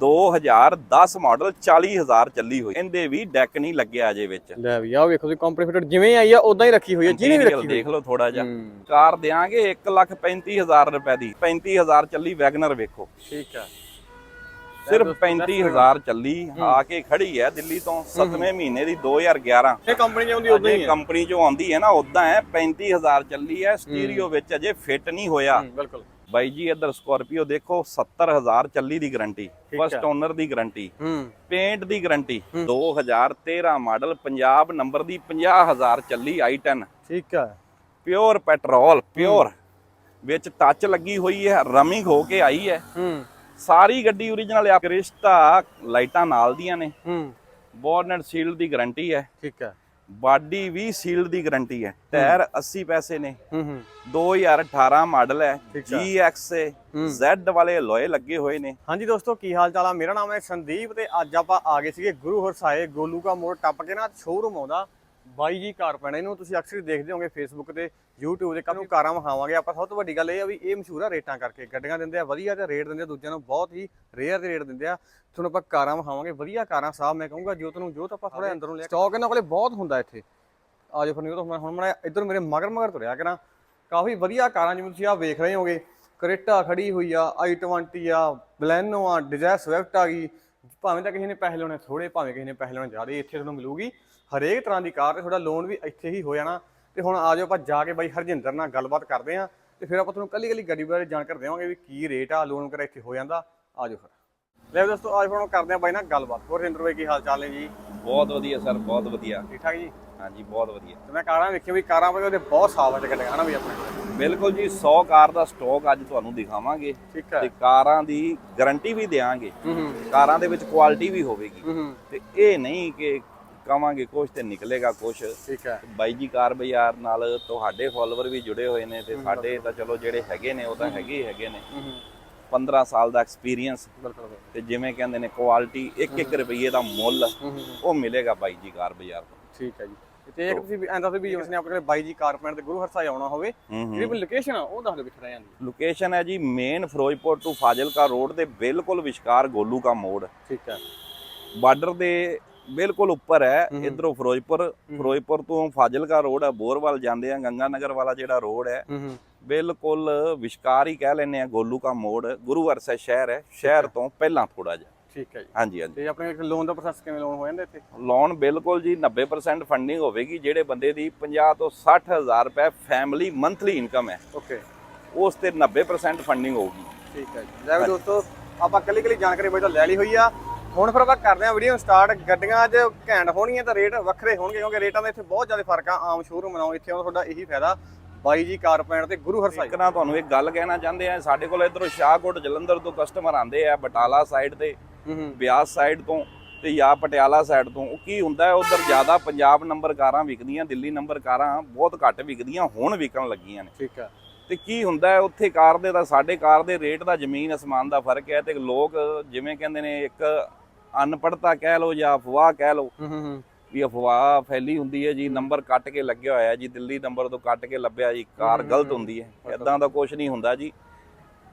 2010 model 40000 ਚੱਲੀ ਹੋਈ। ਇਹਦੇ ਵੀ ਡੈਕ ਨਹੀਂ ਲੱਗਿਆ ਅਜੇ ਵਿੱਚ। ਲੈ ਵੀ ਆਹ ਵੇਖੋ ਤੁਸੀਂ ਕੰਪਨੀ ਫਿਟਡ ਜਿਵੇਂ ਆਈ ਆ ਉਦਾਂ ਹੀ ਰੱਖੀ ਹੋਈ ਹੈ ਜਿਹਨੇ ਵੀ ਰੱਖੀ ਦੇਖ ਲਓ ਥੋੜਾ ਜਿਹਾ। ਕਾਰ ਦੇਾਂਗੇ 135000 ਰੁਪਏ ਦੀ। 35000 ਚੱਲੀ ਵੈਗਨਰ ਵੇਖੋ। ਠੀਕ ਹੈ ਸਿਰਫ 35000 ਚੱਲੀ ਆ ਕੇ ਖੜੀ ਹੈ ਦਿੱਲੀ ਤੋਂ 7ਵੇਂ ਮਹੀਨੇ ਦੀ 2011 ਇਹ ਕੰਪਨੀ ਚ ਆਉਂਦੀ ਉਦਾਂ ਹੀ ਹੈ ਕੰਪਨੀ ਚੋਂ ਆਉਂਦੀ ਹੈ ਨਾ ਉਦਾਂ ਹੈ 35000 ਚੱਲੀ ਹੈ। ਸਟੀਰੀਓ ਵਿੱਚ ਅਜੇ ਫਿੱਟ ਨਹੀਂ ਹੋਇਆ। ਬਿਲਕੁਲ। ਬਾਈ ਜੀ ਇੱਧਰ ਸਕਾਰਪੀਓ ਦੇਖੋ 70000 ਚੱਲੀ ਦੀ ਗਾਰੰਟੀ। ਫਸਟ ਓਨਰ ਦੀ ਗਾਰੰਟੀ ਪੇਂਟ ਦੀ ਗਾਰੰਟੀ 2013 ਮਾਡਲ ਪੰਜਾਬ ਨੰਬਰ ਦੀ 50000 ਚੱਲੀ i10 ਠੀਕ ਹੈ ਪਿਓਰ ਪੈਟਰੋਲ ਪਿਓਰ ਵਿੱਚ ਟੱਚ ਲੱਗੀ ਹੋਈ ਹੈ ਰਮਿੰਗ ਹੋ ਕੇ ਆਈ ਹੈ। ਸਾਰੀ ਗੱਡੀ ਓਰੀਜਨਲ ਆ ਕ੍ਰਿਸਟਾ ਲਾਈਟਾਂ ਨਾਲ ਦੀਆਂ ਨੇ। ਬੋਰਨਟ ਸੀਲਡ ਦੀ ਗਾਰੰਟੀ ਹੈ। ਠੀਕ ਹੈ ਬਾਡੀ ਵੀ ਸੀਲਡ ਦੀ ਗਾਰੰਟੀ ਹੈ। ਟਾਇਰ 80 ਪੈਸੇ ਨੇ। ਹੂੰ ਹੂੰ। 2018 ਮਾਡਲ ਹੈ। GX Z ਵਾਲੇ ਲੋਏ ਲੱਗੇ ਹੋਏ ਨੇ। ਹਾਂਜੀ ਦੋਸਤੋ ਕੀ ਹਾਲ ਚਾਲ ਆ? ਮੇਰਾ ਨਾਮ ਹੈ ਸੰਦੀਪ ਤੇ ਅੱਜ ਆਪਾਂ ਆ ਗਏ ਸੀਗੇ ਗੁਰੂ ਹਰਸਾਏ ਗੋਲੂ ਕਾ ਮੋੜ ਟੱਪ ਕੇ ਨਾ ਸ਼ੋਰੂਮ ਆਉਂਦਾ। ਬਾਈ ਜੀ ਕਾਰ ਪੈਣਾ ਇਹਨੂੰ ਤੁਸੀਂ ਅਕਸਰ ਹੀ ਦੇਖਦੇ ਹੋਵੋਗੇ ਫੇਸਬੁੱਕ ਤੇ YouTube ਤੇ ਕਾਨੂੰ ਕਾਰਾਂ ਵਿਖਾਵਾਂਗੇ। ਆਪਾਂ ਸਭ ਤੋਂ ਵੱਡੀ ਗੱਲ ਇਹ ਆ ਵੀ ਇਹ ਮਸ਼ਹੂਰ ਆ ਰੇਟਾਂ ਕਰਕੇ। ਗੱਡੀਆਂ ਦਿੰਦੇ ਆ ਵਧੀਆ ਤੇ ਰੇਟ ਦਿੰਦੇ ਆ ਦੂਜਿਆਂ ਨੂੰ ਬਹੁਤ ਹੀ ਰੇਅਰ ਦੇ ਰੇਟ ਦਿੰਦੇ ਆ। ਤੁਹਾਨੂੰ ਆਪਾਂ ਕਾਰਾਂ ਵਿਖਾਵਾਂਗੇ ਵਧੀਆ ਕਾਰਾਂ ਸਾਹਿਬ ਮੈਂ ਕਹੂੰਗਾ ਜੋਤ ਨੂੰ ਜੋਤ ਆਪਾਂ ਥੋੜਾ ਅੰਦਰੋਂ ਲਿਆ ਸਟਾਕ ਇਹਨਾਂ ਕੋਲੇ ਬਹੁਤ ਹੁੰਦਾ ਇੱਥੇ। ਆਜੋ ਫਿਰ ਨਹੀਂ ਤਾਂ ਹੁਣ ਮੈਂ ਇੱਧਰ ਮੇਰੇ ਮਗਰ ਮਗਰ ਤੁਰਿਆ ਕਰਾਂ। ਕਾਫੀ ਵਧੀਆ ਕਾਰਾਂ ਜਿਵੇਂ ਤੁਸੀਂ ਆ ਵੇਖ ਰਹੇ ਹੋਗੇ ਕਰੇਟਾ ਖੜੀ ਹੋਈ ਆ i20 ਆ ਬਲੈਨੋ ਆ ਡਿਜ਼ਾਇਰ ਸਵਿਫਟ ਆ ਗਈ। ਭਾਵੇਂ ਤਾਂ ਕਿਸੇ ਨੇ ਪੈਸੇ ਲਾਉਣੇ ਥੋੜੇ ਭਾਵੇਂ ਕਿਸੇ ਨੇ ਪੈਸੇ ਲਾਉਣੇ ਜ਼ਿਆਦਾ ਇੱਥੇ ਤੁਹਾਨੂੰ ਮਿਲੂਗੀ। ਹਰੇਕ ਤਰ੍ਹਾਂ ਦੀ ਕਾਰ ਤੇ ਤੁਹਾਡਾ ਲੋਨ ਵੀ ਇੱਥੇ ਹੀ ਹੋ ਜਾਣਾ। ਤੇ ਹੁਣ ਆਜੋ ਆਪਾਂ ਜਾ ਕੇ ਬਾਈ ਹਰਜਿੰਦਰ ਨਾਲ ਗੱਲਬਾਤ ਕਰਦੇ ਆ ਤੇ ਫਿਰ ਆਪਾਂ ਤੁਹਾਨੂੰ ਕੱਲੀ ਕੱਲੀ ਗੱਡੀ ਬਾਰੇ ਜਾਣਕਾਰੀ ਦੇਵਾਂਗੇ ਵੀ ਕੀ ਰੇਟ ਆ ਲੋਨ ਵਗੈਰਾ ਇੱਥੇ ਹੋ ਜਾਂਦਾ। ਆਜੋ ਫਿਰ। ਲੈ ਦੋਸਤੋ ਫਿਰ ਹੁਣ ਕਰਦੇ ਆ ਬਾਈ ਨਾਲ ਗੱਲਬਾਤ। ਹੋਰ ਹਰਜਿੰਦਰ ਬਾਈ ਕੀ ਹਾਲ ਚਾਲ ਨੇ ਜੀ? ਬਹੁਤ ਵਧੀਆ ਸਰ ਬਹੁਤ ਵਧੀਆ। ਠੀਕ ਠਾਕ ਜੀ? ਹਾਂਜੀ ਬਹੁਤ ਵਧੀਆ। ਤੇ ਮੈਂ ਕਾਰਾਂ ਵੇਖੀ ਵੀ ਕਾਰਾਂ ਬਈ ਉਹਦੇ ਬਹੁਤ ਸਾਫ਼ ਆ ਗੱਡੀਆਂ ਹਨਾ ਵੀ ਆਪਣੇ? ਕੋਲ ਬਿਲਕੁਲ ਜੀ 100 ਕਾਰ ਦਾ ਸਟਾਕ ਅੱਜ ਤੁਹਾਨੂੰ ਦਿਖਾਵਾਂਗੇ। ਠੀਕ ਹੈ। ਤੇ ਕਾਰਾਂ ਦੀ ਗਾਰੰਟੀ ਵੀ ਦੇਵਾਂਗੇ ਹੂੰ ਹੂੰ। ਕਾਰਾਂ ਦੇ ਵਿੱਚ ਕੁਆਲਿਟੀ ਵੀ ਹੋਵੇਗੀ। ਤੇ ਇਹ ਨਹੀਂ ਕਿ ਕਵਾਂਗੇ ਕੁਛ ਤੇ ਨਿਕਲੇਗਾ ਕੁਛ। ਠੀਕ ਹੈ। ਬਾਈ ਜੀ ਕਾਰ ਬਾਜ਼ਾਰ ਨਾਲ ਤੁਹਾਡੇ ਫਾਲੋਅਰ ਵੀ ਜੁੜੇ ਹੋਏ ਨੇ ਤੇ ਸਾਡੇ ਤਾਂ ਚਲੋ ਜਿਹੜੇ ਹੈਗੇ ਨੇ ਉਹ ਤਾਂ ਹੈਗੇ ਹੀ ਹੈਗੇ ਨੇ। ਹੂੰ ਹੂੰ। 15 ਸਾਲ ਦਾ ਐਕਸਪੀਰੀਅੰਸ। ਤੇ ਜਿਵੇਂ ਕਹਿੰਦੇ ਨੇ ਕੁਆਲਿਟੀ 1-1 ਰੁਪਏ ਦਾ ਮੁੱਲ ਉਹ ਮਿਲੇਗਾ ਬਾਈ ਜੀ ਕਾਰ ਬਾਜ਼ਾਰ ਤੋਂ। ਠੀਕ ਹੈ ਜੀ। ਤੇ ਇੱਕ ਤੁਸੀਂ ਐਂ ਦੱਸੋ ਵੀ ਜਿਵੇਂ ਆਪਣੇ ਕੋਲੇ ਬਾਈ ਜੀ ਕਾਰਪੈਂਟ ਤੇ ਗੁਰੂ ਹਰਸਾਏ ਆਉਣਾ ਹੋਵੇ ਜਿਹੜੀ ਲੋਕੇਸ਼ਨ ਆ ਉਹ ਦੱਸ ਦਿਓ ਕਿੱਥੇ ਰਹਿ ਜਾਂਦੀ। ਲੋਕੇਸ਼ਨ ਹੈ ਜੀ main Firozpur to Fazilka road ਦੇ ਬਿਲਕੁਲ ਵਿਚਕਾਰ ਗੋਲੂ ਕਾ ਮੋੜ। ਠੀਕ ਹੈ। ਬਾਰਡਰ ਦੇ ਬਿਲਕੁਲ ਉੱਪਰ ਹੈ ਇਧਰੋਂ ਫਿਰੋਜ਼ਪੁਰ ਫਿਰੋਜ਼ਪੁਰ ਤੋਂ ਫਾਜ਼ਿਲਕਾ ਰੋਡ ਹੈ ਬੋਰਵਾਲ ਜਾਂਦੇ ਆ ਗੰਗਾ ਨਗਰ ਵਾਲਾ ਜਿਹੜਾ ਰੋਡ ਹੈ। ਬਿਲਕੁਲ ਵਿਚਕਾਰ ਹੀ ਕਹਿ ਲੈਨੇ ਆ ਗੋਲੂ ਕਾ ਮੋੜ ਗੁਰੂ ਅਰਸਾ ਸ਼ਹਿਰ ਹੈ ਸ਼ਹਿਰ ਤੋਂ ਪਹਿਲਾਂ ਥੋੜਾ ਜਿਹਾ। ਠੀਕ ਹੈ ਜੀ। ਹਾਂਜੀ ਹਾਂਜੀ। ਤੇ ਆਪਣੇ ਲੋਨ ਦਾ ਪ੍ਰੋਸੈਸ ਕਿਵੇਂ ਲੋਨ ਹੋ ਜਾਂਦਾ ਇੱਥੇ? ਲੋਨ ਬਿਲਕੁਲ ਜੀ 90% ਫੰਡਿੰਗ ਹੋਵੇਗੀ ਜਿਹੜੇ ਬੰਦੇ ਦੀ 50 ਤੋਂ 60000 ਰੁਪਏ ਫੈਮਿਲੀ ਮੰਥਲੀ ਇਨਕਮ ਹੈ। ਓਕੇ ਉਸ ਤੇ 90% ਫੰਡਿੰਗ ਹੋਊਗੀ। ਠੀਕ ਹੈ ਜੀ। ਲੈ ਵੀ ਦੋਸਤੋ ਆਪਾਂ ਕੱਲੀ ਕੱਲੀ ਜਾਣਕਾਰੀ ਬਾਈ ਤੋਂ ਲੈ ਲਈ ਹੋਈ ਆ। ਹੁਣ ਫਿਰ ਆਪਾਂ ਕਰਦੇ ਆ ਵੀਡੀਓ ਸਟਾਰਟ ਗੱਡੀਆਂ 'ਚ ਘੈਂਟ ਹੋਣਗੀਆਂ ਤਾਂ ਰੇਟ ਵੱਖਰੇ ਹੋਣਗੇ ਕਿਉਂਕਿ ਰੇਟਾਂ ਦਾ ਇੱਥੇ ਬਹੁਤ ਜ਼ਿਆਦਾ ਫ਼ਰਕ ਆ ਆਮ ਸ਼ੋਰੂਮ ਨਾਲੋਂ ਇੱਥੇ ਆਉਣ ਤੁਹਾਡਾ ਇਹੀ ਫਾਇਦਾ। ਬਾਈ ਜੀ ਕਾਰਪੈਂਟ ਤੇ ਗੁਰੂ ਹਰਸਾਈ ਇੱਕ ਨਾ ਤੁਹਾਨੂੰ ਇੱਕ ਗੱਲ ਕਹਿਣਾ ਚਾਹੁੰਦੇ ਆ ਸਾਡੇ ਕੋਲ ਇਧਰੋਂ ਸ਼ਾਹਕੋਟ ਜਲੰਧਰ ਤੋਂ ਕਸਟਮਰ ਆਉਂਦੇ ਆ ਬਟਾਲਾ ਸਾਈਡ ਤੇ ਬਿਆਸ ਸਾਈਡ ਤੋਂ ਤੇ ਜਾਂ ਪਟਿਆਲਾ ਸਾਈਡ ਤੋਂ। ਉਹ ਕੀ ਹੁੰਦਾ ਉਧਰ ਜ਼ਿਆਦਾ ਪੰਜਾਬ ਨੰਬਰ ਕਾਰਾਂ ਵਿਕਦੀਆਂ ਦਿੱਲੀ ਨੰਬਰ ਕਾਰਾਂ ਬਹੁਤ ਘੱਟ ਵਿਕਦੀਆਂ ਹੁਣ ਵਿਕਣ ਲੱਗੀਆਂ ਨੇ। ਠੀਕ ਹੈ ਤੇ ਕੀ ਹੁੰਦਾ ਉੱਥੇ ਕਾਰ ਦੇ ਦਾ ਸਾਡੇ ਕਾਰ ਦੇ ਰੇਟ ਦਾ ਜ਼ਮੀਨ ਅਸਮਾਨ ਦਾ ਫ਼ਰਕ ਹੈ ਤੇ ਲੋਕ ਜਿਵੇਂ ਕਹਿੰਦੇ ਨੇ ਇੱਕ ਅਨਪੜਤਾ ਕਹਿ ਲਓ ਜਾਂ ਅਫਵਾਹ ਕਹਿ ਲਓ ਹੂੰ ਵੀ ਅਫਵਾਹ ਫੈਲੀ ਹੁੰਦੀ ਹੈ ਜੀ ਨੰਬਰ ਕੱਟ ਕੇ ਲੱਗਿਆ ਹੋਇਆ ਜੀ ਦਿੱਲੀ ਨੰਬਰ ਤੋਂ ਕੱਟ ਕੇ ਲੱਭਿਆ ਜੀ ਕਾਰ ਗਲਤ ਹੁੰਦੀ ਹੈ ਇਦਾਂ ਦਾ ਕੁਝ ਨਹੀਂ ਹੁੰਦਾ ਜੀ।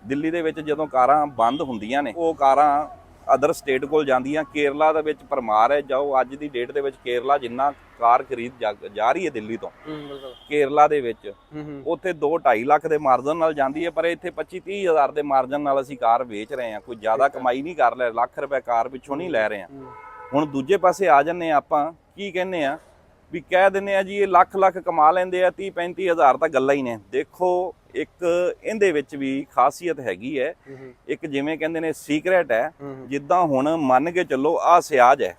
ਦਿੱਲੀ ਦੇ ਵਿੱਚ ਜਦੋਂ ਕਾਰਾਂ ਬੰਦ ਹੁੰਦੀਆਂ ਨੇ ਉਹ ਕਾਰਾਂ ਅਦਰ ਸਟੇਟ ਕੋਲ ਜਾਂਦੀਆਂ ਕੇਰਲਾ ਦੇ ਵਿੱਚ ਪਰਮਾਰ ਹੈ ਜਾਓ ਅੱਜ ਦੀ ਡੇਟ ਦੇ ਵਿੱਚ ਕੇਰਲਾ ਜਿੰਨਾ ਕਾਰ ਖਰੀਦ ਜਾ- ਜਾ ਰਹੀ ਹੈ ਦਿੱਲੀ ਤੋਂ। ਬਿਲਕੁਲ। ਕੇਰਲਾ ਦੇ ਵਿੱਚ ਹੂੰ ਉੱਥੇ 2 2.5 ਲੱਖ ਦੇ ਮਾਰਜਨ ਨਾਲ ਜਾਂਦੀ ਹੈ ਪਰ ਇੱਥੇ 25 30 ਹਜ਼ਾਰ ਦੇ ਮਾਰਜਨ ਨਾਲ ਅਸੀਂ ਕਾਰ ਵੇਚ ਰਹੇ ਹਾਂ ਕੋਈ ਜ਼ਿਆਦਾ ਕਮਾਈ ਨਹੀਂ ਕਰ ਰਹੇ ਲੱਖ ਰੁਪਏ ਕਾਰ ਪਿੱਛੋਂ ਨਹੀਂ ਲੈ ਰਹੇ ਹਾਂ। ਹੂੰ। ਹੁਣ ਦੂਜੇ ਪਾਸੇ ਆ ਜੰਨੇ ਆਪਾਂ ਕੀ ਕਹਿੰਨੇ ਆ ਵੀ ਕਹਿ ਦਿੰਨੇ ਆ ਜੀ ਇਹ ਲੱਖ ਲੱਖ ਕਮਾ ਲੈਂਦੇ ਆ 30 35 ਹਜ਼ਾਰ ਤਾਂ ਗੱਲਾਂ ਹੀ ਨੇ। ਦੇਖੋ ਇੱਕ ਇਹਦੇ ਵਿੱਚ ਵੀ ਖਾਸੀਅਤ ਹੈਗੀ ਹੈ। ਇੱਕ ਜਿਵੇਂ ਕਹਿੰਦੇ ਨੇ ਸੀਕ੍ਰੇਟ ਹੈ ਜਿੱਦਾਂ ਹੁਣ ਮੰਨ ਕੇ ਚੱਲੋ ਆ ਸਿਆਜ ਹੈ।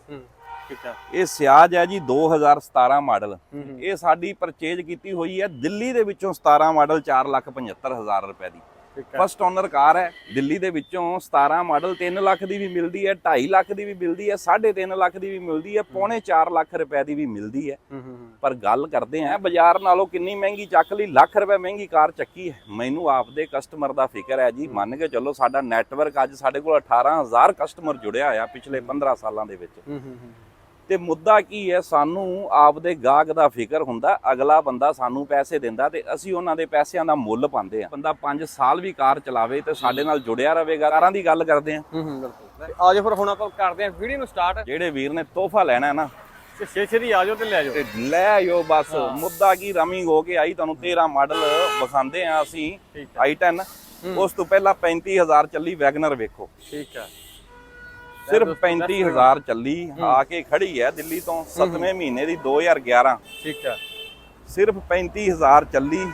ਇਹ ਸਿਆਜ ਹੈ ਜੀ 2017 ਮਾਡਲ। ਇਹ ਸਾਡੀ ਪਰਚੇਜ ਕੀਤੀ ਹੋਈ ਹੈ ਦਿੱਲੀ ਦੇ ਵਿੱਚੋਂ 17 ਮਾਡਲ 475000 ਰੁਪਏ ਦੀ। ਠੀਕ ਹੈ ਫਸਟ ਓਨਰ ਕਾਰ ਹੈ ਦਿੱਲੀ ਦੇ ਵਿੱਚੋਂ 17 ਮਾਡਲ 3 ਲੱਖ ਦੀ ਵੀ ਮਿਲਦੀ ਹੈ 2.5 ਲੱਖ ਦੀ ਵੀ ਮਿਲਦੀ ਹੈ 3.5 ਲੱਖ ਦੀ ਵੀ ਮਿਲਦੀ ਹੈ ਪੌਣੇ 4 ਲੱਖ ਰੁਪਏ ਦੀ ਵੀ ਮਿਲਦੀ ਹੈ। ਪਰ ਗੱਲ ਕਰਦੇ ਆ ਬਾਜ਼ਾਰ ਨਾਲੋਂ ਕਿੰਨੀ ਮਹਿੰਗੀ ਚੱਕ ਲਈ ਲੱਖ ਰੁਪਏ ਮਹਿੰਗੀ ਕਾਰ ਚੱਕੀ ਹੈ। ਮੈਨੂੰ ਆਪਦੇ ਕਸਟਮਰ ਦਾ ਫਿਕਰ ਹੈ ਜੀ ਮੰਨ ਕੇ ਚੱਲੋ ਸਾਡਾ ਨੈਟਵਰਕ ਅੱਜ ਸਾਡੇ ਕੋਲ 18000 ਕਸਟਮਰ ਜੁੜਿਆ ਹੋਇਆ ਪਿਛਲੇ 15 ਸਾਲਾਂ ਦੇ ਵਿੱਚ। ਤੇ ਮੁੱਦਾ ਕੀ ਹੈ? ਸਾਨੂੰ ਆਪਦੇ ਗਾਹਕ ਦਾ ਫਿਕਰ ਹੁੰਦਾ ਅਗਲਾ ਬੰਦਾ ਸਾਨੂੰ ਪੈਸੇ ਦਿੰਦਾ ਤੇ ਅਸੀਂ ਉਹਨਾਂ ਦੇ ਪੈਸਿਆਂ ਦਾ ਮੁੱਲ ਪਾਉਂਦੇ ਆ ਬੰਦਾ 5 ਸਾਲ ਵੀ ਕਾਰ ਚਲਾਵੇ ਤੇ ਸਾਡੇ ਨਾਲ ਜੁੜਿਆ ਰਹੇਗਾ ਕਾਰਾਂ ਦੀ ਗੱਲ ਕਰਦੇ ਆ ਹੂੰ ਹੂੰ ਬਿਲਕੁਲ। ਤੇ ਆਜੋ ਫਿਰ ਹੁਣ ਆਪਾਂ ਕਰਦੇ ਆਂ ਵੀਡੀਓ ਨੂੰ ਸਟਾਰਟ ਜਿਹੜੇ ਵੀਰ ਨੇ ਤੋਹਫਾ ਲੈਣਾ ਨਾ ਤੇ ਛੇ ਛੇ ਦੀ ਆਜੋ ਤੇ ਲੈ ਜਾਓ। ਤੇ ਲੈ ਆਇਓ ਬਸ। ਮੁੱਦਾ ਕੀ? ਰਮਿੰਗ ਹੋ ਕੇ ਆਈ ਤੁਹਾਨੂੰ 13 ਮਾਡਲ ਵਿਖਾਉਂਦੇ ਆ ਅਸੀਂ ਠੀਕ i10 ਉਸ ਤੋਂ ਪਹਿਲਾਂ 35000 ਚੱਲੀ ਵੈਗਨਰ ਵੇਖੋ। ਠੀਕ ਹੈ। ਸਿਰਫ 35000 ਚੱਲੀ ਆ ਕੇ ਖੜੀ ਹੈ ਦਿੱਲੀ ਤੋਂ 7ਵੇਂ ਮਹੀਨੇ ਦੀ 2011 ਠੀਕ ਹੈ। ਸਿਰਫ 35000 ਚੱਲੀ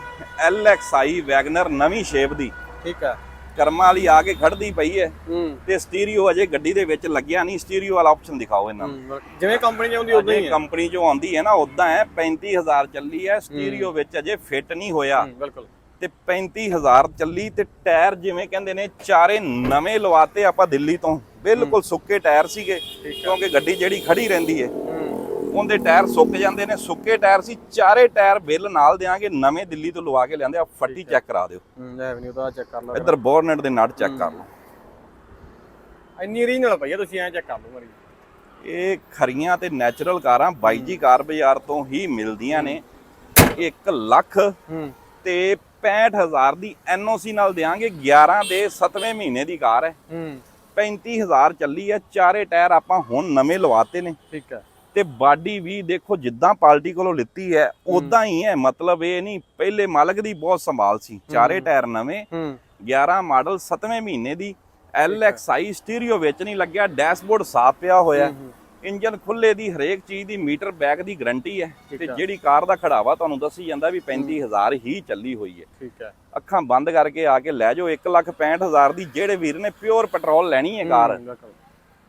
LXI ਵੈਗਨਰ ਨਵੀਂ ਸ਼ੇਪ ਦੀ। ਠੀਕ ਹੈ। ਕਰਮਾਂ ਵਾਲੀ ਆ ਕੇ ਖੜਦੀ ਪਈ ਹੈ ਤੇ ਸਟੀਰੀਓ ਅਜੇ ਗੱਡੀ ਦੇ ਵਿੱਚ ਲੱਗਿਆ ਨਹੀਂ। ਸਟੀਰੀਓ ਵਾਲਾ ਆਪਸ਼ਨ ਦਿਖਾਓ ਇਹਨਾਂ ਨੂੰ। ਜਿਵੇਂ ਕੰਪਨੀ ਚ ਆਉਂਦੀ ਉਦਾਂ ਹੀ ਹੈ। ਕੰਪਨੀ ਚੋਂ ਆਉਂਦੀ ਹੈ ਨਾ ਉਦਾਂ ਹੈ। 35000 ਚੱਲੀ ਹੈ। ਸਟੀਰੀਓ ਵਿੱਚ ਅਜੇ ਫਿੱਟ ਨਹੀਂ ਹੋਇਆ। ਬਿਲਕੁਲ। ਤੇ 35000 ਚੱਲੀ ਤੇ ਟਾਇਰ ਜਿਵੇਂ ਕਹਿੰਦੇ ਨੇ ਚਾਰੇ ਨਵੇਂ ਲਵਾਤੇ ਆਪਾਂ ਦਿੱਲੀ ਤੋਂ। ਬਿਲਕੁਲ ਸੁੱਕੇ ਟਾਇਰ ਸੀਗੇ ਕਿਉਂਕਿ ਗੱਡੀ ਜਿਹੜੀ ਖੜੀ ਰਹਿੰਦੀ ਹੂੰ। ਉਹਦੇ ਟਾਇਰ ਸੁੱਕ ਜਾਂਦੇ ਨੇ ਸੁੱਕੇ ਟਾਇਰ ਸੀ ਚਾਰੇ ਟਾਇਰ ਬਿੱਲ ਨਾਲ ਦੇਾਂਗੇ ਨਵੇਂ ਦਿੱਲੀ ਤੋਂ ਲਵਾ ਕੇ ਲਿਆਂਦੇ ਆ ਫੱਟੀ ਚੈੱਕ ਕਰਾ ਦਿਓ। ਹੂੰ ਐਵਨਿਊ ਦਾ ਚੈੱਕ ਕਰ ਲਓ ਇੱਧਰ ਬੋਰਨਟ ਦੇ ਨਟ ਚੈੱਕ ਕਰ ਲਓ। ਇੰਨੀ ਰੀਜਨਲ ਪਈ ਆ ਤੁਸੀਂ ਐਂ ਚੈੱਕ ਕਰ ਲਓ ਮਰੀ ਇਹ ਖਰੀਆਂ ਤੇ ਨੈਚੁਰਲ ਕਾਰਾਂ ਬਾਈ ਜੀ ਕਾਰ ਬਾਜ਼ਾਰ ਤੋਂ ਹੀ ਮਿਲਦੀਆਂ ਨੇ। 1 ਲੱਖ ਤੇ 65000 ਦੀ ਐਨਓਸੀ ਨਾਲ ਦੇਾਂਗੇ 11 ਦੇ 7ਵੇਂ ਮਹੀਨੇ ਦੀ ਕਾਰ ਹੈ। ਹੂੰ। 35000 ਚੱਲੀ ਹੈ ਚਾਰੇ ਟਾਇਰ ਆਪਾਂ ਹੁਣ ਨਵੇਂ ਲਵਾਤੇ ਨੇ। ਠੀਕ ਹੈ ਤੇ ਬਾਡੀ ਵੀ ਦੇਖੋ ਜਿੱਦਾਂ ਪਾਰਟੀ ਕੋਲੋਂ ਲਿੱਤੀ ਹੈ ਉਦਾਂ ਹੀ ਹੈ। ਮਤਲਬ ਇਹ ਨਹੀਂ ਪਹਿਲੇ ਮਾਲਕ ਦੀ ਬਹੁਤ ਸੰਭਾਲ ਸੀ। ਚਾਰੇ ਟਾਇਰ ਨਵੇਂ ਹੂੰ। 11 ਮਾਡਲ 7ਵੇਂ ਮਹੀਨੇ ਦੀ। LXI ਸਟੀਰੀਓ ਵਿੱਚ ਨਹੀਂ ਲੱਗਿਆ ਡੈਸ਼ਬੋਰਡ ਸਾਫ਼ ਪਿਆ ਹੋਇਆ। ਇੰਜਨ ਖੁੱਲੇ ਦੀ ਹਰੇਕ ਚੀਜ਼ ਦੀ ਮੀਟਰ ਬੈਗ ਦੀ ਗਾਰੰਟੀ ਹੈ ਤੇ ਜਿਹੜੀ ਕਾਰ ਦਾ ਖੜਾਵਾ ਤੁਹਾਨੂੰ ਦੱਸੀ ਜਾਂਦਾ ਵੀ 35000 ਹੀ। ਚੱਲੀ ਹੋਈ ਹੈ। ਠੀਕ ਹੈ। ਅੱਖਾਂ ਬੰਦ ਕਰਕੇ ਆ ਕੇ ਲੈ ਜਾਓ 165000 ਦੀ ਜਿਹੜੇ ਵੀਰ ਨੇ ਪਿਓਰ ਪੈਟਰੋਲ ਲੈਣੀ ਹੈ ਕਾਰ।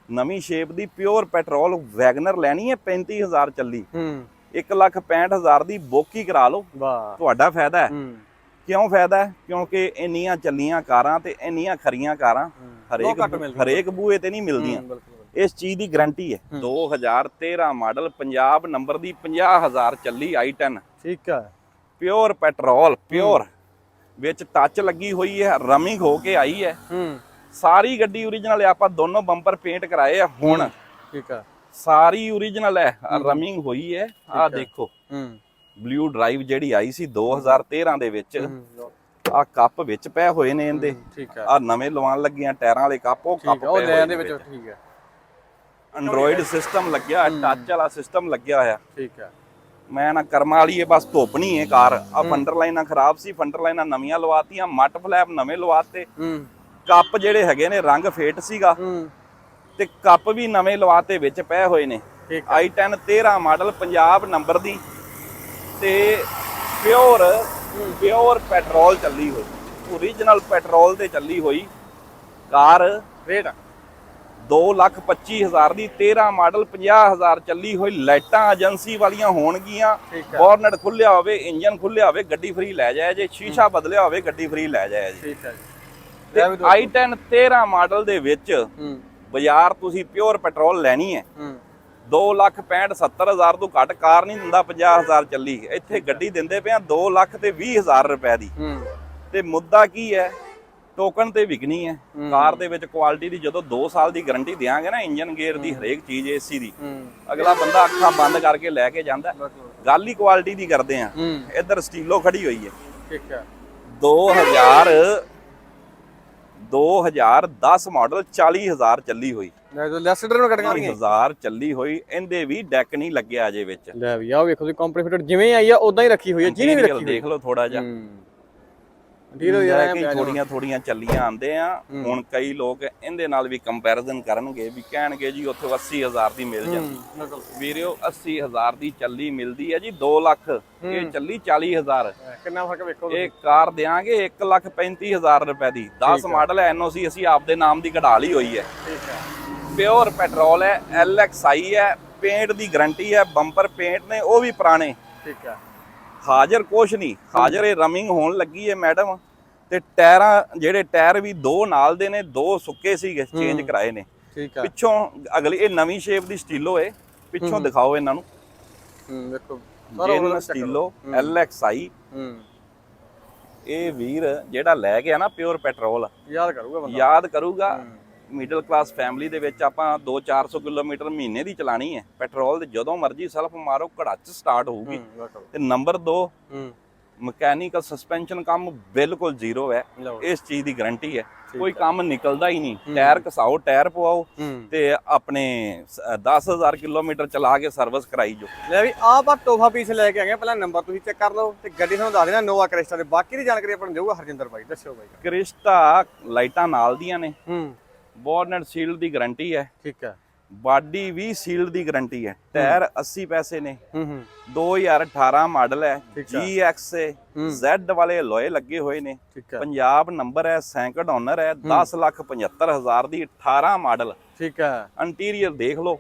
ਨਵੀਂ ਸ਼ੇਪ ਦੀ ਪਿਓਰ ਪੈਟਰੋਲ ਵੈਗਨਰ ਲੈਣੀ ਹੈ 35000 ਚੱਲੀ। ਹੂੰ। 165000 ਦੀ ਬੋਕੀ ਕਰਾ ਲਓ। ਵਾਹ। ਤੁਹਾਡਾ ਫਾਇਦਾ ਹੈ। ਕਿਉਂ ਫਾਇਦਾ ਹੈ? ਕਿਉਂਕਿ ਇੰਨੀਆਂ ਚੱਲੀਆਂ ਕਾਰਾਂ ਤੇ ਇੰਨੀਆਂ ਖਰੀਆਂ ਕਾਰਾਂ ਹਰੇਕ। ਹਰੇਕ ਬੂਏ ਤੇ ਨਹੀਂ ਮਿਲਦੀਆਂ। ਬਿਲਕੁਲ। ਇਸ ਚੀਜ਼ ਦੀ ਗਾਰੰਟੀ ਹੈ। 2013 ਮਾਡਲ ਪੰਜਾਬ ਨੰਬਰ ਦੀ 50000 ਚੱਲੀ i10 ਠੀਕ ਹੈ। ਪਿਓਰ ਪੈਟਰੋਲ ਪਿਓਰ ਵਿੱਚ ਟੱਚ ਲੱਗੀ ਹੋਈ ਹੈ ਰਮਿੰਗ ਹੋ ਕੇ ਆਈ ਹੈ। ਹੂੰ। ਸਾਰੀ ਗੱਡੀ ਓਰੀਜਨਲ ਹੈ ਆਪਾਂ ਦੋਨੋਂ ਬੰਪਰ ਪੇਂਟ ਕਰਾਏ ਆ ਹੁਣ। ਠੀਕ ਹੈ। ਸਾਰੀ ਓਰੀਜਨਲ ਹੈ ਰਮਿੰਗ ਹੋਈ ਹੈ ਆਹ ਦੇਖੋ। ਹੂੰ। ਬਲੂ ਡਰਾਈਵ ਜਿਹੜੀ ਆਈ ਸੀ 2013 ਦੇ ਵਿੱਚ ਆ ਕੱਪ ਵਿੱਚ ਪਏ ਹੋਏ ਨੇ ਇਹਦੇ। ਠੀਕ ਆ ਨਵੇਂ ਲਵਾਉਣ ਲੱਗੀਆਂ ਟਾਇਰਾਂ ਵਾਲੇ ਕੱਪ ਉਹ ਕੱਪ ਉਹ ਲੈਣ ਦੇ ਵਿੱਚ ਠੀਕ ਹੈ। ਐਂਡਰੋਇਡ ਸਿਸਟਮ ਲੱਗਿਆ ਟੱਚ ਵਾਲਾ ਸਿਸਟਮ ਲੱਗਿਆ ਹੋਇਆ। ਠੀਕ ਹੈ। ਮੈਂ ਨਾ ਕਰਮਾਂ ਵਾਲੀ ਇਹ ਬਸ ਧੁੱਪ ਨਹੀਂ ਹੈ ਕਾਰ ਆ ਫੰਡਰ ਲਾਈਨਾਂ ਖਰਾਬ ਸੀ ਫੰਡਰ ਲਾਈਨਾਂ ਨਵੀਆਂ ਲਵਾਤੀਆਂ ਮੱਟ ਫਲੈਪ ਨਵੇਂ ਲਵਾਤੇ। ਹੂੰ। ਕੱਪ ਜਿਹੜੇ ਹੈਗੇ ਨੇ ਰੰਗ ਫੇਟ ਸੀਗਾ। ਹੂੰ। ਤੇ ਕੱਪ ਵੀ ਨਵੇਂ ਲਵਾਤੇ ਵਿੱਚ ਪਏ ਹੋਏ ਨੇ। ਠੀਕ i10 13 ਮਾਡਲ ਪੰਜਾਬ ਨੰਬਰ ਦੀ। ਤੇ ਪਿਓਰ ਪਿਓਰ ਪੈਟਰੋਲ ਚੱਲੀ ਹੋਈ। ਓਰੀਜਨਲ ਪੈਟਰੋਲ ਤੇ ਚੱਲੀ ਹੋਈ ਕਾਰ। ਰੇਟ 225000 ਦੀ 13 ਮਾਡਲ 50000 ਚੱਲੀ ਹੋਈ ਲਾਈਟਾਂ ਏਜੰਸੀ ਵਾਲੀਆਂ ਹੋਣਗੀਆਂ। ਬੋਰਨਟ ਖੁੱਲਿਆ ਹੋਵੇ ਇੰਜਨ ਖੁੱਲਿਆ ਹੋਵੇ ਗੱਡੀ ਫ੍ਰੀ ਲੈ ਜਾਇਆ ਜੇ। ਸ਼ੀਸ਼ਾ ਬਦਲਿਆ ਹੋਵੇ ਗੱਡੀ ਫ੍ਰੀ ਲੈ ਜਾਇਆ ਜੀ। ਠੀਕ ਹੈ ਜੀ। ਤੇ i10 13 ਮਾਡਲ ਦੇ ਵਿੱਚ ਬਾਜ਼ਾਰ ਤੁਸੀਂ ਪਿਓਰ ਪੈਟਰੋਲ ਲੈਣੀ ਹੈ। ਹੂੰ। 2 ਲੱਖ 65 70000 ਤੋਂ ਘੱਟ ਕਾਰ ਨਹੀਂ ਦਿੰਦਾ 50000 ਚੱਲੀ। ਇੱਥੇ ਗੱਡੀ ਦਿੰਦੇ ਪਿਆ 2 ਲੱਖ ਤੇ 20000 ਰੁਪਏ ਦੀ। ਤੇ ਮੁੱਦਾ ਕੀ ਹੈ? ਟੋਕਨ ਤੇ ਵਿਕਣੀ ਹੈ। ਕਾਰ ਦੇ ਵਿੱਚ ਕੁਆਲਿਟੀ ਦੀ ਜਦੋਂ 2 ਸਾਲ ਦੀ ਗਾਰੰਟੀ ਦੇਾਂਗੇ ਨਾ ਇੰਜਨ ਗੇਅਰ ਦੀ ਹਰੇਕ ਚੀਜ਼ ਏਸੀ ਦੀ ਅਗਲਾ ਬੰਦਾ ਅੱਖਾਂ ਬੰਦ ਕਰਕੇ ਲੈ ਕੇ ਜਾਂਦਾ। ਗੱਲ ਹੀ ਕੁਆਲਿਟੀ ਦੀ ਕਰਦੇ ਆ ਇੱਧਰ ਸਟੀਲੋ ਖੜੀ ਹੋਈ ਹੈ। ਠੀਕ ਹੈ। 2000 2010 ਮਾਡਲ 40000 ਚੱਲੀ ਹੋਈ। ਮੈਂ ਜੋ ਲੈਸਟਰ ਨੂੰ ਕੱਟੀਆਂ 40000 ਚੱਲੀ ਹੋਈ। ਇਹਦੇ ਵੀ ਡੈਕ ਨਹੀਂ ਲੱਗਿਆ ਅਜੇ ਵਿੱਚ। ਲੈ ਵੀ ਆਹ ਵੇਖੋ ਤੁਸੀਂ ਕੰਪਨੀ ਜਿਵੇਂ ਆਈ ਆ ਉਦਾਂ ਹੀ ਰੱਖੀ ਹੋਈ ਹੈ ਜਿਹਨੇ ਵੀ ਰੱਖੀ ਦੇਖ ਲਓ ਥੋੜਾ ਜਿਹਾ। ਲੈ ਕੇ ਥੋੜੀਆਂ ਥੋੜੀਆਂ ਚੱਲੀਆਂ ਆਂਦੇ ਆ ਹੁਣ ਕਈ ਲੋਕ ਇਹਦੇ ਨਾਲ ਵੀ ਕੰਪੈਰੀਜ਼ਨ ਕਰਨਗੇ ਵੀ ਕਹਿਣਗੇ ਜੀ ਉੱਥੇ 80000 ਦੀ ਮਿਲ ਜਾਂਦੀ। ਵੀਰਿਓ 80000 ਦੀ ਚੱਲੀ ਮਿਲਦੀ ਹੈ ਜੀ 2 ਲੱਖ। ਇਹ ਚੱਲੀ 40000 ਕਿੰਨਾ ਫ਼ਰਕ ਵੇਖੋ ਇਹ ਕਾਰ ਦੇਾਂਗੇ 1 ਲੱਖ 35000 ਰੁਪਏ ਦੀ। 10 ਮਾਡਲ ਐਨਓਸੀ ਅਸੀਂ ਆਪਦੇ ਨਾਮ ਦੀ ਕਢਾ ਲਈ ਹੋਈ ਹੈ। ਠੀਕ ਹੈ। ਪਿਓਰ ਪੈਟਰੋਲ ਹੈ LXI ਹੈ ਪੇਂਟ ਦੀ ਗਾਰੰਟੀ ਹੈ ਬੰਪਰ ਪੇਂਟ ਨੇ ਉਹ ਵੀ ਪੁਰਾਣੇ। ਠੀਕ ਹੈ। ਹਾਜ਼ਰ ਕੁਛ ਨਹੀਂ ਹਾਜ਼ਰ ਇਹ ਰਮਿੰਗ ਹੋਣ ਲੱਗੀ ਹੈ ਮੈਡਮ। ਤੇ ਟਾਇਰਾਂ ਜਿਹੜੇ ਟਾਇਰ ਵੀ ਦੋ ਨਾਲ ਦੇ ਨੇ ਦੋ ਸੁੱਕੇ ਸੀਗੇ ਚੇਂਜ ਕਰਾਏ ਨੇ। ਠੀਕ ਹੈ ਪਿੱਛੋਂ ਅਗਲੀ ਇਹ ਨਵੀਂ ਸ਼ੇਪ ਦੀ ਸਟੀਲੋ ਹੈ ਪਿੱਛੋਂ ਦਿਖਾਓ ਇਹਨਾਂ ਨੂੰ। ਹੂੰ ਦੇਖੋ ਜੇਨ ਸਟੀਲੋ LXI ਹੂੰ। ਇਹ ਵੀਰ ਜਿਹੜਾ ਲੈ ਗਿਆ ਨਾ ਪਿਓਰ ਪੈਟਰੋਲ ਯਾਦ ਕਰੂਗਾ ਬੰਦਾ। ਯਾਦ ਕਰੂਗਾ। ਮਿਡਲ ਕਲਾਸ ਫੈਮਿਲੀ ਦੇ ਵਿੱਚ ਆਪਾਂ 2-400 ਕਿਲੋਮੀਟਰ ਮਹੀਨੇ ਦੀ ਚਲਾਣੀ ਹੈ। ਪੈਟਰੋਲ ਤੇ ਜਦੋਂ ਮਰਜ਼ੀ ਸੈਲਫ ਮਾਰੋ ਘੜਾਚ ਸਟਾਰਟ ਹੋਊਗੀ। ਤੇ ਨੰਬਰ 2 ਹੂੰ। ਮਕੈਨੀਕਲ ਸਸਪੈਂਸ਼ਨ ਕੰਮ ਬਿਲਕੁਲ ਜ਼ੀਰੋ ਹੈ। ਇਸ ਚੀਜ਼ ਦੀ ਗਾਰੰਟੀ ਹੈ। ਕੋਈ ਕੰਮ ਨਿਕਲਦਾ ਹੀ ਨਹੀਂ। ਟਾਇਰ ਘਸਾਓ ਟਾਇਰ ਪਵਾਓ ਤੇ ਆਪਣੇ ਸ- 10000 ਕਿਲੋਮੀਟਰ ਚਲਾ ਕੇ ਸਰਵਿਸ ਕਰਾਈ ਜੋ ਲੈ ਵੀ ਆਹ ਆਪਾਂ ਤੋਹਫਾ ਪੀਸ ਲੈ ਕੇ ਹਾਂ ਪਹਿਲਾਂ ਨੰਬਰ ਤੁਸੀਂ ਚੈੱਕ ਕਰ ਲਓ ਤੇ ਗੱਡੀ ਤੁਹਾਨੂੰ ਦੱਸ ਦੇਣਾ ਨੋਵਾ ਕ੍ਰਿਸਟਾ ਦੇ। ਬਾਕੀ ਦੀ ਜਾਣਕਾਰੀ ਆਪਾਂ ਨੂੰ ਦੇਊਗਾ ਹਰਜਿੰਦਰ ਬਾਈ। ਦੱਸਿਓ ਬਾਈ। ਕ੍ਰਿਸਟਾ ਲਾਈਟਾਂ ਨਾਲ ਦੀਆਂ ਨੇ। ਹੂੰ। ਬੋਰਨਟ ਸੀਲਡ ਦੀ ਗਾਰੰਟੀ ਹੈ। ਠੀਕ ਹੈ। ਬਾਡੀ ਵੀ ਸੀਲਡ ਦੀ ਗਾਰੰਟੀ ਹੈ। ਟਾਇਰ 80 ਪੈਸੇ ਨੇ। ਹੂੰ ਹੂੰ। 2018 ਮਾਡਲ ਹੈ। GX Z ਵਾਲੇ ਲੋਏ ਲੱਗੇ ਹੋਏ ਨੇ। ਪੰਜਾਬ ਨੰਬਰ ਹੈ ਸੈਂਕੜ ਓਨਰ ਹੈ 10 ਲੱਖ 75 ਹਜ਼ਾਰ ਦੀ 18 ਮਾਡਲ। ਠੀਕ ਹੈ ਇੰਟੀਰੀਅਰ ਦੇਖ ਲਓ।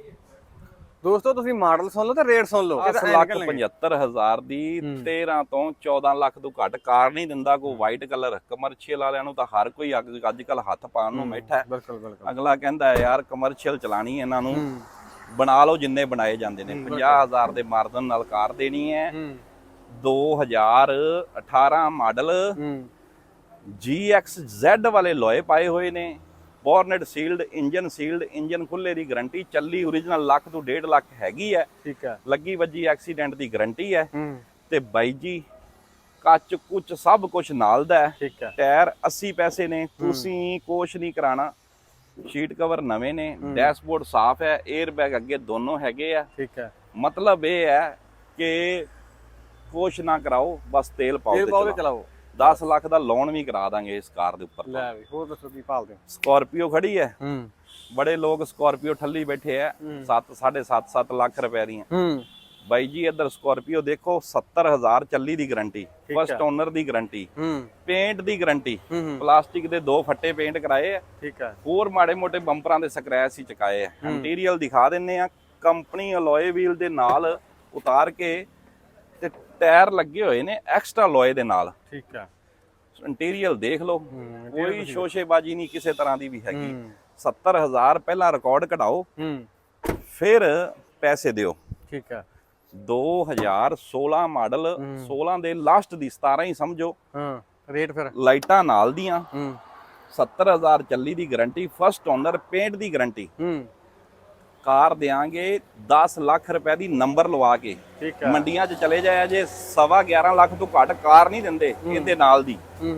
ਦੋਸਤੋ ਤੁਸੀਂ ਮਾਡਲ ਸੁਣ ਲਓ ਤੇ ਰੇਟ ਸੁਣ ਲਓ। 10 ਲੱਖ 75 ਹਜ਼ਾਰ ਦੀ 13 ਤੋਂ 14 ਲੱਖ ਤੋਂ ਘੱਟ ਕਾਰ ਨਹੀਂ ਦਿੰਦਾ ਕੋਈ ਵਾਈਟ ਕਲਰ ਕਮਰਸ਼ੀਅਲ ਵਾਲਿਆਂ ਨੂੰ ਤਾਂ ਹਰ ਕੋਈ ਅੱਜ ਕੱਲ ਹੱਥ ਪਾਉਣ ਨੂੰ ਬੈਠਾ ਹੈ। ਬਿਲਕੁਲ ਬਿਲਕੁਲ। ਅਗਲਾ ਕਹਿੰਦਾ ਯਾਰ ਕਮਰਸ਼ੀਅਲ ਚਲਾਣੀ ਇਹਨਾਂ ਨੂੰ। ਬਣਾ ਲਓ ਜਿੰਨੇ ਬਣਾਏ ਜਾਂਦੇ ਨੇ। 50000 ਦੇ ਮਾਰਜਨ ਨਾਲ ਕਾਰ ਦੇਣੀ ਹੈ। ਹੂੰ। 2018 ਮਾਡਲ ਹੂੰ। GX Z ਵਾਲੇ ਲੋਏ ਪਾਏ ਹੋਏ ਨੇ। Bonnet sealed engine sealed engine ਖੁੱਲੇ ਦੀ ਗਾਰੰਟੀ ਚੱਲੀ origignal ਲੱਖ ਤੋਂ 1.5 ਲੱਖ ਹੈਗੀ ਹੈ। ਠੀਕ ਹੈ। ਲੱਗੀ ਵੱਜੀ ਐਕਸੀਡੈਂਟ ਦੀ ਗਾਰੰਟੀ ਹੈ। ਤੇ ਬਾਈ ਜੀ ਕੱਚ ਕੁਚ ਸਭ ਕੁਝ ਨਾਲ ਦਾ ਹੈ। ਟਾਇਰ 80 ਪੈਸੇ ਨੇ ਤੁਸੀਂ ਕੁਛ ਨਹੀਂ ਕਰਾਣਾ ਸ਼ੀਟ ਕਵਰ ਨਵੇਂ ਨੇ ਡੈਸ਼ਬੋਰਡ ਸਾਫ਼ ਹੈ 에ਅਰ ਬੈਗ ਅੱਗੇ ਦੋਨੋਂ ਹੈਗੇ ਆ। ਠੀਕ ਹੈ। ਮਤਲਬ ਇਹ ਹੈ ਕਿ ਕੁਛ ਨਾ ਕਰਾਓ ਬਸ ਤੇਲ ਪਾਓ ਤੇ ਚਲਾਓ। 10 ਲੱਖ ਦਾ ਲੋਨ ਵੀ ਕਰਾ ਦਾਂਗੇ ਇਸ ਕਾਰ ਦੇ ਉੱਪਰ ਲੈ ਵੀ ਹੋਰ ਦੱਸੋ ਕੀ ਭਾਲਦੇ ਹੋ? ਸਕਾਰਪੀਓ ਖੜੀ ਹੈ ਹੂੰ। ਬੜੇ ਲੋਕ ਸਕਾਰਪੀਓ ਠੱਲੀ ਬੈਠੇ ਆ 7 7.5 7 ਲੱਖ ਰੁਪਏ ਦੀਆਂ। ਹੂੰ। ਬਾਈ ਜੀ ਇੱਧਰ ਸਕਾਰਪੀਓ ਦੇਖੋ 70000 ਚੱਲੀ ਦੀ ਗਾਰੰਟੀ ਫਸਟ ਓਨਰ ਦੀ ਗਾਰੰਟੀ ਹੂੰ। ਪੇਂਟ ਦੀ ਗਾਰੰਟੀ ਪਲਾਸਟਿਕ ਦੇ ਦੋ ਫੱਟੇ ਪੇਂਟ ਕਰਾਏ ਆ ਠੀਕ ਹੈ ਹੋਰ ਮਾੜੇ ਮੋਟੇ ਬੰਪਰਾਂ ਦੇ ਸਕ੍ਰੈਚ ਹੀ ਚਕਾਏ ਆ ਇੰਟੀਰੀਅਲ ਦਿਖਾ ਦਿੰਨੇ ਆ। ਕੰਪਨੀ ਅਲੋਏ ਵੀਲ ਦੇ ਨਾਲ ਉਤਾਰ ਕੇ ਟਾਇਰ ਲੱਗੇ ਹੋਏ ਨੇ ਐਕਸਟਰਾ ਲੋਏ ਦੇ ਨਾਲ। ਠੀਕ ਹੈ ਇੰਟੀਰੀਅਲ ਦੇਖ ਲਓ। ਕੋਈ ਸ਼ੋਸ਼ੇਬਾਜੀ ਨਹੀਂ ਕਿਸੇ ਤਰ੍ਹਾਂ ਦੀ ਵੀ ਹੈਗੀ। ਹੂੰ। 70000 ਪਹਿਲਾਂ ਰਿਕਾਰਡ ਕਢਾਓ। ਫਿਰ ਪੈਸੇ ਦਿਓ। ਠੀਕ ਹੈ 2016 ਮਾਡਲ 16 ਦੇ ਲਾਸਟ ਦੀ 17 ਹੀ ਸਮਝੋ। ਹਾਂ ਰੇਟ ਫਿਰ। ਲਾਈਟਾਂ ਨਾਲ ਦੀਆਂ। ਹੂੰ। 70000 ਚੱਲੀ ਦੀ ਗਾਰੰਟੀ ਫਸਟ ਓਨਰ ਪੇਂਟ ਦੀ ਗਾਰੰਟੀ। ਹੂੰ। ਕਾਰ ਦੇਾਂਗੇ 10 ਲੱਖ ਰੁਪਏ ਦੀ ਨੰਬਰ ਲਵਾ ਕੇ। ਮੰਡੀਆਂ 'ਚ ਚਲੇ ਜਾਇਆ ਜੇ ਸਵਾ 11 ਲੱਖ ਤੋਂ ਘੱਟ ਕਾਰ ਨਹੀਂ ਦਿੰਦੇ ਇਹਦੇ ਨਾਲ ਦੀ। ਹੂੰ।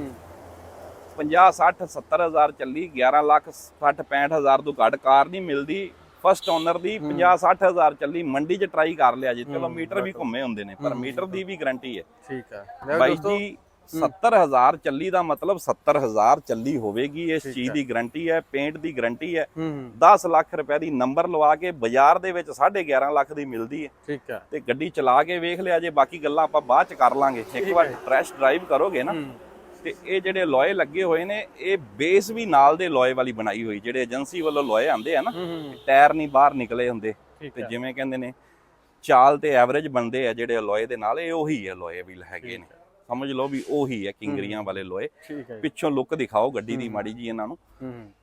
50 60 70000 ਚੱਲੀ 11 ਲੱਖ 60 65000 ਤੋਂ ਘੱਟ ਕਾਰ ਨਹੀਂ ਮਿਲਦੀ। ਫਸਟ ਓਨਰ ਦੀ 50 60000 ਚੱਲੀ ਮੰਡੀ 'ਚ ਟਰਾਈ ਕਰ ਲਿਆ ਜੀ। ਚਲੋ ਮੀਟਰ ਵੀ ਘੁੰਮੇ ਹੁੰਦੇ ਨੇ ਪਰ ਮੀਟਰ ਦੀ ਵੀ ਗਾਰੰਟੀ ਹੈ। ਠੀਕ ਹੈ। ਬਾਈ ਜੀ 70000 ਚੱਲੀ ਦਾ ਮਤਲਬ 70000 ਚੱਲੀ ਹੋਵੇਗੀ ਇਸ ਚੀਜ਼ ਦੀ ਗਾਰੰਟੀ ਹੈ ਪੇਂਟ ਦੀ ਗਾਰੰਟੀ ਹੈ। ਹੂੰ 10 ਲੱਖ ਰੁਪਏ ਦੀ ਨੰਬਰ ਲਵਾ ਕੇ ਬਾਜ਼ਾਰ ਦੇ ਵਿੱਚ 11.5 ਲੱਖ ਦੀ ਮਿਲਦੀ ਹੈ। ਠੀਕ ਹੈ। ਤੇ ਗੱਡੀ ਚਲਾ ਕੇ ਵੇਖ ਲਿਆ ਜੇ ਬਾਕੀ ਗੱਲਾਂ ਆਪਾਂ ਬਾਅਦ ਚ ਕਰ ਲਾਂਗੇ। ਇੱਕ ਵਾਰ ਟ੍ਰੈਸ਼ ਡਰਾਈਵ ਕਰੋਗੇ ਨਾ ਤੇ ਇਹ ਜਿਹੜੇ ਲੋਏ ਲੱਗੇ ਹੋਏ ਨੇ ਇਹ ਬੇਸ ਵੀ ਨਾਲ ਦੇ ਲੋਏ ਵਾਲੀ ਬਣਾਈ ਹੋਈ ਜਿਹੜੇ ਏਜੰਸੀ ਵੱਲੋਂ ਲੋਏ ਆਂਦੇ ਆ ਨਾ ਟਾਇਰ ਨਹੀਂ ਬਾਹਰ ਨਿਕਲੇ ਹੁੰਦੇ। ਤੇ ਜਿਵੇਂ ਕਹਿੰਦੇ ਨੇ ਚਾਲ ਤੇ ਐਵਰੇਜ ਬਣਦੇ ਆ ਜਿਹੜੇ ਲੋਏ ਦੇ ਨਾਲ ਇਹ ਉਹੀ ਹੈ ਲੋਏ ਵੀ ਹੈਗੇ ਨੇ। ਸਮਝ ਲਓ ਵੀ ਉਹੀ ਹੈ ਕਿੰਗਰੀਆਂ ਵਾਲੇ ਲੋਏ ਪਿੱਛੋਂ ਲੁੱਕ ਦਿਖਾਓ ਗੱਡੀ ਦੀ ਮਾੜੀ ਜੀ ਇਹਨਾਂ ਨੂੰ।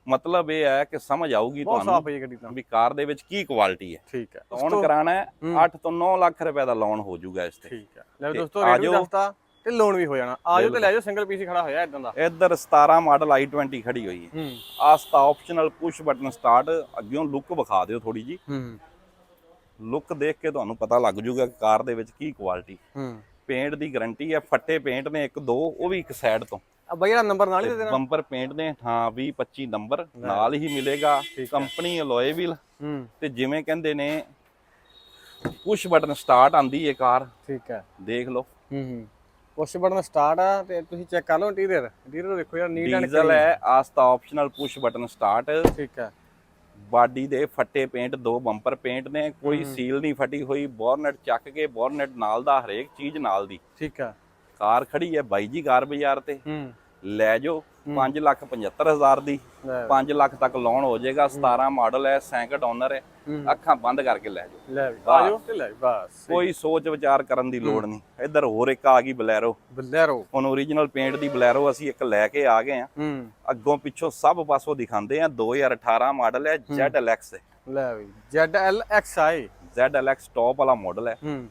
ਮਤਲਬ ਇਹ ਹੈ ਕਿ ਸਮਝ ਆਊਗੀ ਤੁਹਾਨੂੰ ਵੀ ਕਾਰ ਦੇ ਵਿੱਚ ਕੀ ਕੁਆਲਿਟੀ ਹੈ। ਠੀਕ ਹੈ। ਲੋਨ ਕਰਾਣਾ ਹੈ 8 ਤੋਂ 9 ਲੱਖ ਰੁਪਏ ਦਾ ਲੋਨ ਹੋ ਜਾਊਗਾ ਇਸ ਤੇ। ਠੀਕ ਹੈ। ਲੈ ਦੋਸਤੋ ਆ ਰੇਟ ਵੀ। ਦੱਸਤਾ ਤੇ ਲੋਨ ਵੀ ਹੋ ਜਾਣਾ। ਆ ਜਾਓ ਤੇ ਲੈ ਜਾਓ ਸਿੰਗਲ ਪੀਸ ਖੜਾ ਹੋਇਆ ਇਦਾਂ ਦਾ। ਇੱਧਰ 17 ਮਾਡਲ i20 ਖੜੀ ਹੋਈ ਹੈ। ਹੂੰ। Asta optional push button start ਅੱਗਿਓਂ look ਵਿਖਾ ਦਿਓ ਥੋੜੀ ਜੀ ਲੁੱਕ ਦੇਖ ਕੇ ਤੁਹਾਨੂੰ ਪਤਾ ਲੱਗ ਜਾਊਗਾ ਕਿ ਕਾਰ ਦੇ ਵਿੱਚ ਕੀ ਕੁਆਲਿਟੀ ਪੇਂਟ ਦੀ ਗਾਰੰਟੀ ਹੈ ਫੱਟੇ ਪੇਂਟ ਨੇ ਇੱਕ ਦੋ ਉਹ ਵੀ ਇੱਕ ਸਾਈਡ ਤੋਂ। ਆ ਬਈ ਇਹਦਾ ਨੰਬਰ ਨਾਲ ਹੀ ਦੇ ਦੇਣਾ। ਬੰਪਰ ਪੇਂਟ ਨੇ ਹਾਂ 20 25 ਨੰਬਰ ਨਾਲ ਹੀ ਮਿਲੇਗਾ। ਕੰਪਨੀ ਅਲੋਏ ਵੀਲ ਹੂੰ। ਤੇ ਜਿਵੇਂ ਕਹਿੰਦੇ ਨੇ ਪੁਸ਼ ਬਟਨ ਸਟਾਰਟ ਆਂਦੀ ਹੈ ਕਾਰ। ਠੀਕ ਹੈ। ਦੇਖ ਲਓ। ਹੂੰ ਹੂੰ। ਪੁਸ਼ ਬਟਨ ਸਟਾਰਟ ਆ ਤੇ ਤੁਸੀਂ ਚੈੱਕ ਕਰ ਲਓ ਇੰਟੀਰੀਅਰ ਇੰਟੀਰੀਅਰ ਦੇਖੋ ਯਾਰ ਨੀਟ ਐਂਡ ਡੀਜ਼ਲ ਹੈ ਆਸਤਾ ਆਪਸ਼ਨਲ ਪੁਸ਼ ਬਟਨ ਸਟਾਰਟ ਠੀਕ ਹੈ। ਬਾਡੀ ਦੇ ਫੱਟੇ ਪੇਂਟ ਦੋ ਬੰਪਰ ਪੇਂਟ ਨੇ ਕੋਈ ਸੀਲ ਨਹੀਂ ਫਟੀ ਹੋਈ ਬੋਰਨਟ ਚੱਕ ਕੇ ਬੋਰਨਟ ਨਾਲ ਦਾ ਹਰੇਕ ਚੀਜ਼ ਨਾਲ ਦੀ। ਠੀਕ ਹੈ ਕਾਰ ਖੜੀ ਹੈ ਬਾਈ ਜੀ ਕਾਰ ਬਾਜ਼ਾਰ ਤੇ। ਹੂੰ। ਲੈ ਜਾਓ। 5 ਲੱਖ 75 ਹਜ਼ਾਰ ਦੀ। ਲੈ। 5 ਲੱਖ ਤੱਕ ਲੋਨ ਹੋ ਜਾਏਗਾ। 17 ਮਾਡਲ ਹੈ ਸੈਂਕੜ ਓਨਰ ਹੈ। ਅੱਖਾਂ ਬੰਦ ਕਰਕੇ ਲੈ ਜਾਓ। ਲੈ ਵੀ ਆ ਜਾਓ ਤੇ ਲੈ ਬਸ ਕੋਈ ਸੋਚ ਵਿਚਾਰ ਕਰਨ ਦੀ ਲੋੜ ਨਹੀਂ। ਇੱਧਰ ਹੋਰ ਇੱਕ ਆ ਗਈ ਬਲੈਰੋ। ਬਲੈਰੋ। ਹੁਣ ਓਰੀਜਨਲ ਪੇਂਟ ਦੀ ਬਲੈਰੋ ਅਸੀਂ ਇੱਕ ਲੈ ਕੇ ਆ ਗਏ ਆ ਅੱਗੋਂ ਪਿੱਛੋਂ ਸਭ ਪਾਸੋਂ ਦਿਖਾਉਂਦੇ ਆ 2018 ਮਾਡਲ ਹੈ ZLX ਹੈ। ਲੈ ਵੀ ZLXI ZLX ਟੌਪ ਵਾਲਾ ਮਾਡਲ ਹੂੰ।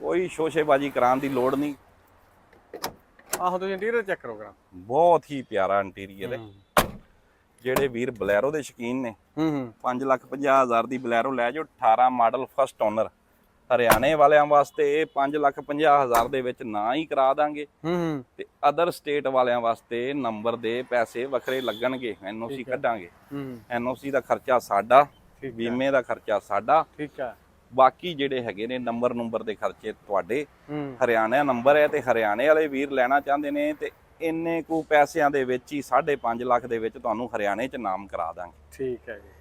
ਕੋਈ ਸ਼ੋਸ਼ੇਬਾਜੀ ਕਰਾਉਣ ਦੀ ਲੋੜ ਨਹੀਂ। ਆਹੋ ਤੁਸੀਂ ਇੰਟੀਰੀਅਰ ਚੈੱਕ ਕਰੋ ਕਰਾਂ। ਬਹੁਤ ਹੀ ਪਿਆਰਾ ਇੰਟੀਰੀਅਰ ਹੈ। ਜਿਹੜੇ ਵੀਰ ਬਲੈਰੋ ਦੇ ਸ਼ੌਕੀਨ ਨੇ। ਹੂੰ ਹੂੰ। 5 ਲੱਖ 50 ਹਜ਼ਾਰ ਦੀ ਬਲੈਰੋ ਲੈ ਜਾਓ 18 ਮਾਡਲ ਫਸਟ ਓਨਰ ਹਰਿਆਣੇ ਵਾਲਿਆਂ ਵਾਸਤੇ ਇਹ 5 ਲੱਖ 50 ਹਜ਼ਾਰ ਦੇ ਵਿੱਚ ਨਾ ਹੀ ਕਰਾ ਦਾਂਗੇ। ਹੂੰ ਤੇ ਅਦਰ ਸਟੇਟ ਵਾਲਿਆਂ ਵਾਸਤੇ ਨੰਬਰ ਦੇ ਪੈਸੇ ਵੱਖਰੇ ਲੱਗਣਗੇ ਐਨਓਸੀ। ਕੱਢਾਂਗੇ। ਹੂੰ। ਐਨਓਸੀ ਦਾ ਖਰਚਾ ਸਾਡਾ ਬੀਮੇ ਦਾ ਖਰਚਾ ਸਾਡਾ। ਠੀਕ ਹੈ। ਬਾਕੀ ਜਿਹੜੇ ਹੈਗੇ ਨੇ ਨੰਬਰ ਨੰਬਰ ਦੇ ਖਰਚੇ ਤੁਹਾਡੇ। ਹਰਿਆਣਾ ਨੰਬਰ ਹੈ ਤੇ ਹਰਿਆਣੇ ਵਾਲੇ ਵੀਰ ਲੈਣਾ ਚਾਹੁੰਦੇ ਨੇ ਤੇ ਇੰਨੇ ਕੁ ਪੈਸਿਆਂ ਦੇ ਵਿੱਚ ਹੀ 5.5 ਲੱਖ ਦੇ ਵਿੱਚ ਤੁਹਾਨੂੰ ਹਰਿਆਣੇ 'ਚ ਨਾਮ ਕਰਾ ਦਾਂਗੇ। ਠੀਕ ਹੈ ਜੀ।